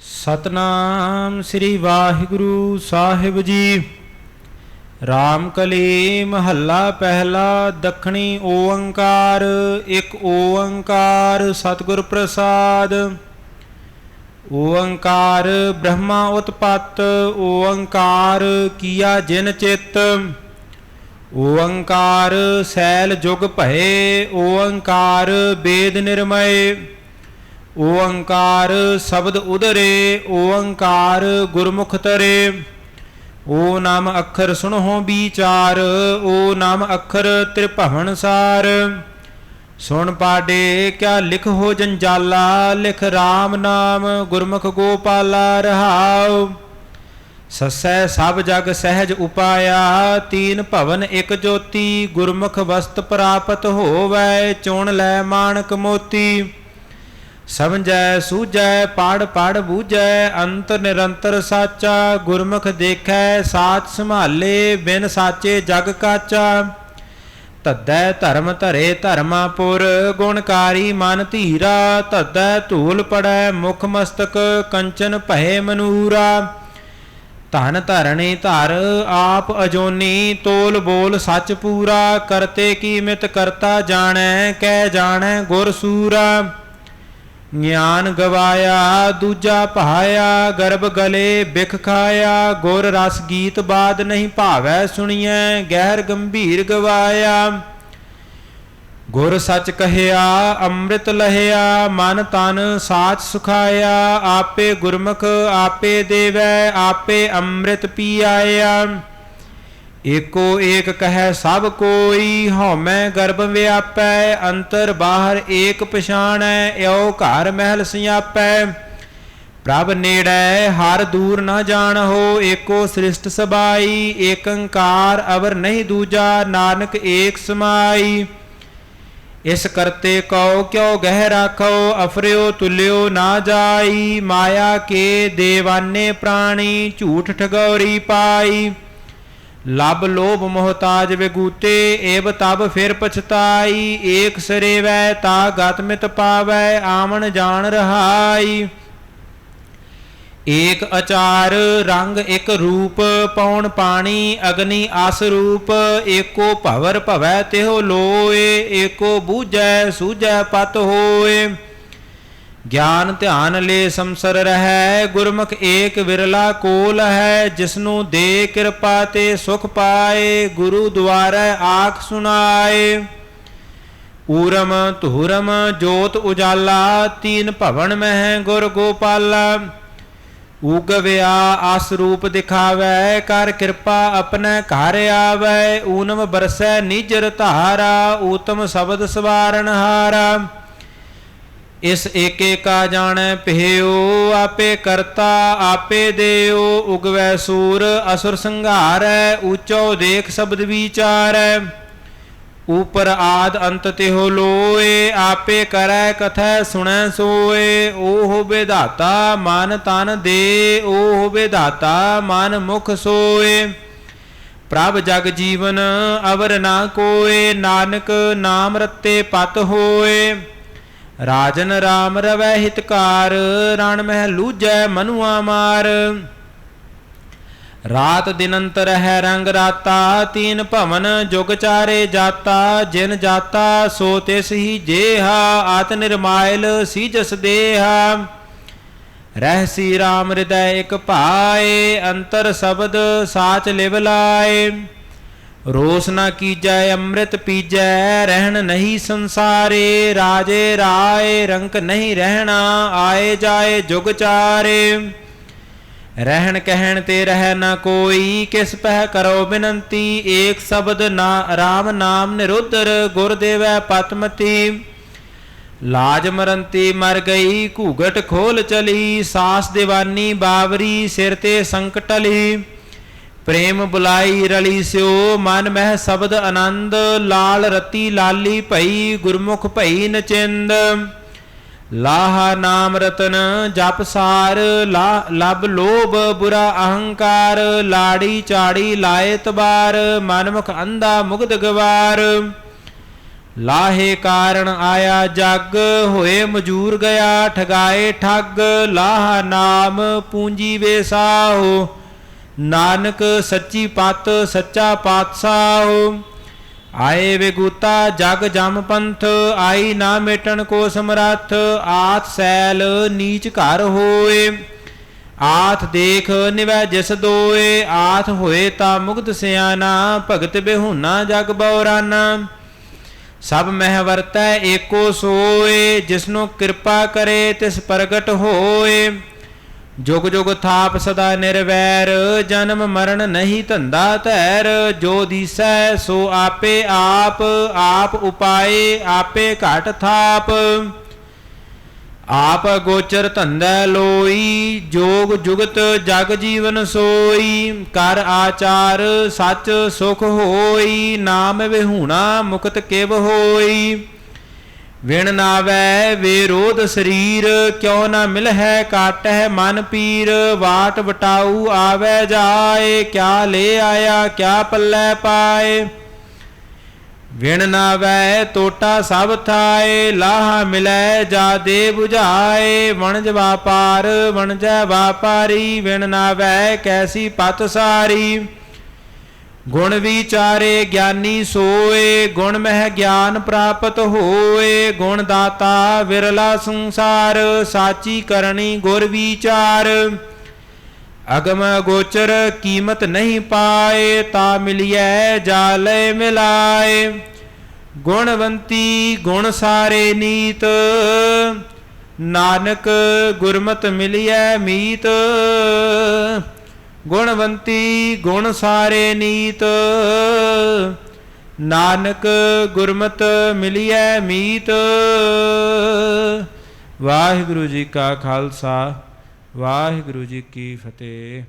ਸਤਨਾਮ ਸ੍ਰੀ ਵਾਹਿਗੁਰੂ ਸਾਹਿਬ ਜੀ। ਰਾਮ ਕਲੀ ਮਹੱਲਾ ਪਹਿਲਾ, ਦਖਣੀ ਓੰਕਾਰ ਇੱਕ ਓੰਕਾਰ ਸਤਿਗੁਰ ਪ੍ਰਸਾਦ। ਓੰਕਾਰ ਬ੍ਰਹਮਾ ਉਤਪਤ, ਓੰਕਾਰ ਕੀਆ ਜਿਨ ਚਿਤ। ਓੰਕਾਰ ਸੈਲ ਜੁਗ ਭਏ, ਓੰਕਾਰ ਵੇਦ ਨਿਰਮਏ। ਓੰਕਾਰ ਸ਼ਬਦ ਉਦਰੇ, ਓੰਕਾਰ ਗੁਰਮੁਖ ਤਰੇ। ਓ ਨਾਮ ਅੱਖਰ ਸੁਣੋ ਵਿਚਾਰ ਓ ਨਾਮ ਅੱਖਰ ਤ੍ਰਿਭਵਨ ਸਾਰ। ਸੁਣ ਪਾਡੇ ਕਿਆ ਲਿਖ ਹੋ ਜੰਜਾਲਾ, ਲਿਖ RAM ਨਾਮ, ਗੁਰਮੁਖ ਗੋਪਾਲਾ ਰਹਾਉ। ਸਸੈ ਸਭ ਜਗ ਸਹਿਜ ਉਪਾਇਆ, ਤੀਨ ਭਵਨ ਇਕ ਜੋਤੀ, ਗੁਰਮੁਖ ਵਸਤ ਪ੍ਰਾਪਤ ਹੋਵੈ, ਚੁਣ ਲੈ ਮਾਨਕ ਮੋਤੀ। ਸਮਝੈ, ਸੂਝੈ, ਪਾੜ ਪਾੜ ਬੂਝੈ ਅੰਤ ਨਿਰੰਤਰ ਸਾਚਾ, ਗੁਰਮੁਖ ਦੇਖੈ ਸਾਚ ਸੰਭਾਲੇ, ਬਿਨ ਸਾਚੇ ਜਗ ਕਾਚਾ। ਤੱਦੈ ਧਰਮ ਧਰੇ ਧਰਮਾਪੁਰ ਗੁਣਕਾਰੀ ਮਨ ਧੀਰਾ, ਤੱਦੈ ਧੂਲ ਪੜੈ ਮੁਖ ਮਸਤਕ, ਕੰਚਨ ਭਏ ਮਨੂਰਾ। ਧਨ ਧਰਣੀ ਧਰ, ਆਪ ਅਜੋਨੀ, ਤੋਲ ਬੋਲ ਸੱਚ ਪੂਰਾ, ਕਰਤੇ ਕੀ ਮਿਤ ਕਰਤਾ ਜਾਣੈ, ਕਹਿ ਜਾਣੈ ਗੁਰ ਸੂਰਾ। ਗਿਆਨ ਗਵਾਇਆ, ਦੂਜਾ ਪਹਾਇਆ ਗਰਭ ਗਲੇ ਬਿਖ ਖਾਇਆ, ਗੁਰ ਰਸ ਗੀਤ ਬਾਦ ਨਹੀਂ ਭਾਵੈ ਸੁਣੀਐ, ਗਹਿਰ ਗੰਭੀਰ ਗਵਾਇਆ। ਗੁਰ ਸੱਚ ਕਹਿਆ, ਅੰਮ੍ਰਿਤ ਲਹਿਆ, ਮਨ ਤਨ ਸਾਚ ਸੁਖਾਇਆ, ਆਪੇ ਗੁਰਮੁਖ ਆਪੇ ਦੇਵੈ, ਆਪੇ ਅੰਮ੍ਰਿਤ ਪੀ ਆਇਆ ਏਕੋ ਏਕ ਕਹੈ ਸਭ ਕੋਈ, ਹਉਮੈ ਗਰਭ ਵਿਆਪੈ, ਅੰਤਰ ਬਾਹਰ ਏਕ ਪਛਾਣੈ ਏਉ ਘਰ ਮਹਿਲ ਸਿਆਪੈ। ਪ੍ਰਭ ਨੇੜੈ, ਹਰ ਦੂਰ ਨ ਜਾਣਹੁ, ਏਕੋ ਸ੍ਰਿਸ਼ਟ ਸਬਾਈ, ਏਕੰਕਾਰ ਅਵਰ ਨਹੀਂ ਦੂਜਾ, ਨਾਨਕ ਏਕ ਸਮਾਈ। ਇਸ ਕਰਤੇ ਕਉ, ਕਿਉ ਗਹਿ ਰਾਖੋ ਅਫਰਿਓ ਤੁਲਿਓ ਨਾ ਜਾਈ, ਮਾਇਆ ਕੇ ਦੇਵਾਨੇ ਪ੍ਰਾਣੀ, ਝੂਠ ਠਗੌਰੀ ਪਾਈ। ਲਬ ਲੋਭ ਮੋਹਤਾਜ ਵਿਗੂਤੇ, ਏਵ ਤਬ ਫਿਰ ਪਛਤਾਈ, ਏਕ ਸਰੇਵੈ ਤਾ ਗਤਮਿਤ ਪਾਵੈ, ਆਵਣ ਜਾਣ ਰਹਾਈ। ਏਕ ਅਚਾਰ ਰੰਗ ਇਕ ਰੂਪ ਪੌਣ ਪਾਣੀ ਅਗਨੀ ਆਸ ਰੂਪ, ਏਕੋ ਭਵਰ ਭਵੈ ਤਿਹੋ ਲੋਏ, ਏਕੋ ਬੂਝੈ ਸੂਝੈ ਪਤ ਹੋਏ। ਗਿਆਨ ਧਿਆਨ ਲੈ ਸੰਸਰ ਰਹੈ, ਗੁਰਮੁਖ ਏਕ ਵਿਰਲਾ ਕੋਲ ਹੈ, ਜਿਸਨੂੰ ਦੇ ਕਿਰਪਾ ਤੇ ਸੁਖ ਪਾਏ, ਗੁਰੂ ਦੁਆਰੈ ਆਖ ਸੁਣਾਏ। ਊਰਮ ਧੂਰਮ ਜੋਤ ਉਜਾਲਾ, ਤੀਨ ਭਵਨ ਮਹਿ ਗੁਰ ਗੋਪਾਲਾ। ਉਗਵਿਆ ਆਸ ਰੂਪ ਦਿਖਾਵੈ, ਕਰ ਕਿਰਪਾ ਆਪਣੇ ਘਰ ਆਵੈ, ਊਨਮ ਬਰਸੈ ਨਿਜਰ ਧਾਰਾ, ਊਤਮ ਸ਼ਬਦ ਸਵਾਰਨ ਹਾਰਾ। ਇਸ ਏਕੇ ਕਾ ਜਾਣੈ, ਭਿਓ ਆਪੇ ਕਰਤਾ, ਆਪੇ ਦੇਓ ਉਗਵੈ ਸੂਰ, ਅਸੁਰ ਸੰਘਾਰੈ, ਊਚੋ ਦੇਖ ਸ਼ਬਦ ਵਿਚਾਰੈ। ਉਪਰ ਆਦ ਅੰਤ ਤਿਹੁ ਲੋਏ, ਆਪੇ ਕਰੈ, ਕਥੈ ਸੁਣੈ ਸੋਏ। ਓ ਹੋਵੇ ਦਾਤਾ ਮਨ ਤਨ ਦੇ ਓ ਹੋਵੇ ਦਾਤਾ ਮਨ ਮੁਖ ਸੋਏ। ਪ੍ਰਭ ਜਗ ਜੀਵਨ ਅਵਰ ਨਾ ਕੋਏ, ਨਾਨਕ ਨਾਮ ਰਤੇ ਪਤ ਹੋਏ। ਰਾਜਨ ਰਾਮ ਰਵੈ ਹਿਤਕਾਰ, ਰਣ ਮਹਿ ਲੂਜੈ ਮਨੁਆ ਮਾਰ। ਰਾਤ ਦਿਨ ਅੰਤਰ ਹੈ ਰੰਗ ਰਾਤਾ, ਤੀਨ ਭਵਨ ਜੁਗ ਚਾਰੇ ਜਾਤਾ। ਜਿਨ ਜਾਤਾ, ਸੋ ਤਿਸ ਹੀ ਜੇਹਾ, ਆਤ ਨਿਰਮਾਇਲ ਸੀਜਸ ਦੇਹਾ। ਰਹਿਸੀ RAM ਹਿਰਦੈ ਇਕ ਭਾਏ, ਅੰਤਰ ਸ਼ਬਦ ਸਾਚ ਲਿਵ ਲਾਏ। ਰੋਸ ਨਾ ਕੀਜੈ, ਅੰਮ੍ਰਿਤ ਪੀਜੈ, ਰਹਿਣ ਨਹੀਂ ਸੰਸਾਰੇ, ਰਾਜੇ ਰਾਏ, ਰੰਕ ਨਹੀਂ ਰਹਿਣਾ, ਆਏ ਜਾਏ ਜੁਗ ਚਾਰੇ। ਰਹਿਣ ਕਹਿਣ ਤੇ ਰਹਿ ਨਾ ਕੋਈ, ਕਿਸ ਪਹਿ ਕਰੋ ਬਿਨੰਤੀ, ਏਕ ਸ਼ਬਦ ਨਾ RAM ਨਾਮ ਨਿਰੁੱਧਰ, ਗੁਰ ਦੇਵੈ ਪਤਮਤੀ। ਲਾਜ ਮਰੰਤੀ ਮਰ ਗਈ, ਘੂਗਟ ਖੋਲ ਚਲੀ, ਸਾਸ ਦੀਵਾਨੀ ਬਾਵਰੀ, ਸਿਰ ਤੇ ਸੰਕਟ ਟਲੀ। ਪ੍ਰੇਮ ਬੁਲਾਈ ਰਲੀ ਸਿਓ, ਮਨ ਮਹਿ ਸ਼ਬਦ ਆਨੰਦ, ਲਾਲ ਰਤੀ ਲਾਲੀ ਭਈ, ਗੁਰਮੁਖ ਭਈ ਨਚਿੰਦ। ਲਾਹਾ ਨਾਮ ਰਤਨ ਜਪ ਸਾਰ ਲਬ ਲੋਭ ਬੁਰਾ ਅਹੰਕਾਰ, ਲਾੜੀ ਚਾੜੀ ਲਾਏ ਤਬਾਰ ਮਨਮੁਖ ਅੰਧਾ ਮੁਗਧ ਗਵਾਰ। ਲਾਹੇ ਕਾਰਣ ਆਇਆ ਜਗ, ਹੋਏ ਮਜੂਰ ਗਿਆ ਠਗਾਏ ਠੱਗ, ਲਾਹਾ ਨਾਮ ਪੂੰਜੀ ਵੇਸਾਹੋ ਨਾਨਕ ਸੱਚੀ ਪਤ, ਸੱਚਾ ਪਾਤਸ਼ਾਹ। ਆਏ ਵਿਗੂਤਾ ਜਗ ਜਮ ਪੰਥ, ਆਈ ਨਾ ਮੇਟਣ ਕੋ ਸਮਰੱਥ। ਆਤ ਸੈਲ ਨੀਚ ਘਰ ਹੋਏ, ਆਥ ਦੇਖ ਨਿਵੈ ਜਿਸ ਦੋਏ। ਆਥ ਹੋਏ ਤਾਂ ਮੁਕਤ ਸਿਆਣਾ, ਭਗਤ ਬਿਹੁਨਾ ਜਗ ਬਉਰਾਨਾ ਸਭ ਮਹਿ ਵਰਤੈ ਏਕੋ ਸੋਏ, ਜਿਸਨੂੰ ਕਿਰਪਾ ਕਰੇ ਤਿਸ ਪ੍ਰਗਟ ਹੋਏ। ਜੁਗ ਜੁਗ ਥਾਪ ਸਦਾ ਨਿਰਵੈਰ, ਜਨਮ ਮਰਨ ਨਹੀਂ ਧੰਦਾ ਧੈਰ। ਜੋ ਦੀਸੈ ਸੋ ਆਪੇ ਆਪ ਆਪ ਉਪਾਏ, ਆਪੇ ਘਟ ਥਾਪ। ਆਪ ਗੋਚਰ ਧੰਦਾ ਲੋਈ, ਜੋਗ ਜੁਗਤ ਜਗ ਜੀਵਨ ਸੋਈ। ਕਰ ਆਚਾਰ ਸੱਚ ਸੁਖ ਹੋਈ, ਨਾਮ ਵਿਹੂਣਾ ਮੁਕਤ ਕਿਵ ਹੋਈ। ਵਿਣ ਨਾਵੈ ਵਿਰੋਧ ਸਰੀਰ, ਕਿਉ ਨਾ ਮਿਲਹਿ ਕਾਟਹਿ ਮਨ ਪੀਰ, ਵਾਟ ਵਟਾਊ ਆਵੈ ਜਾਏ, ਕਿਆ ਲੈ ਆਇਆ, ਕਿਆ ਪੱਲੇ ਪਾਏ। ਵਿਣ ਨਾਵੈ ਟੋਟਾ ਸਭ ਥਾਏ, ਲਾਹ ਮਿਲੈ ਜਾ ਦੇ 부ਝਾਏ ਵਣਜ ਵਾਪਾਰ, ਵਣਜੈ ਵਾਪਾਰੀ, ਵਿਣ ਨਾਵੈ ਕੈਸੀ ਪਤ ਸਾਰੀ। ਗੁਣ ਵਿਚਾਰੇ ਗਿਆਨੀ ਸੋਏ, ਗੁਣ ਮਹਿ ਗਿਆਨ ਪ੍ਰਾਪਤ ਹੋਏ, ਗੁਣ ਦਾਤਾ ਵਿਰਲਾ ਸੰਸਾਰ, ਸਾਚੀ ਕਰਨੀ ਗੁਰ ਵਿਚਾਰ। ਅਗਮ ਗੋਚਰ ਕੀਮਤ ਨਹੀਂ ਪਾਏ, ਤਾ ਮਿਲਿਐ ਜਾਲੇ ਮਿਲਾਏ। ਗੁਣਵੰਤੀ ਗੁਣ ਸਾਰੇ ਨੀਤ, ਨਾਨਕ ਗੁਰਮਤ ਮਿਲਿਐ ਮੀਤ। ਗੁਣਵੰਤੀ ਗੁਣ ਸਾਰੇ ਨੀਤ। ਨਾਨਕ ਗੁਰਮਤ ਮਿਲਿਐ ਮੀਤ। ਵਾਹਿਗੁਰੂ ਜੀ ਕਾ ਖਾਲਸਾ, ਵਾਹਿਗੁਰੂ ਜੀ ਕੀ ਫਤਿਹ।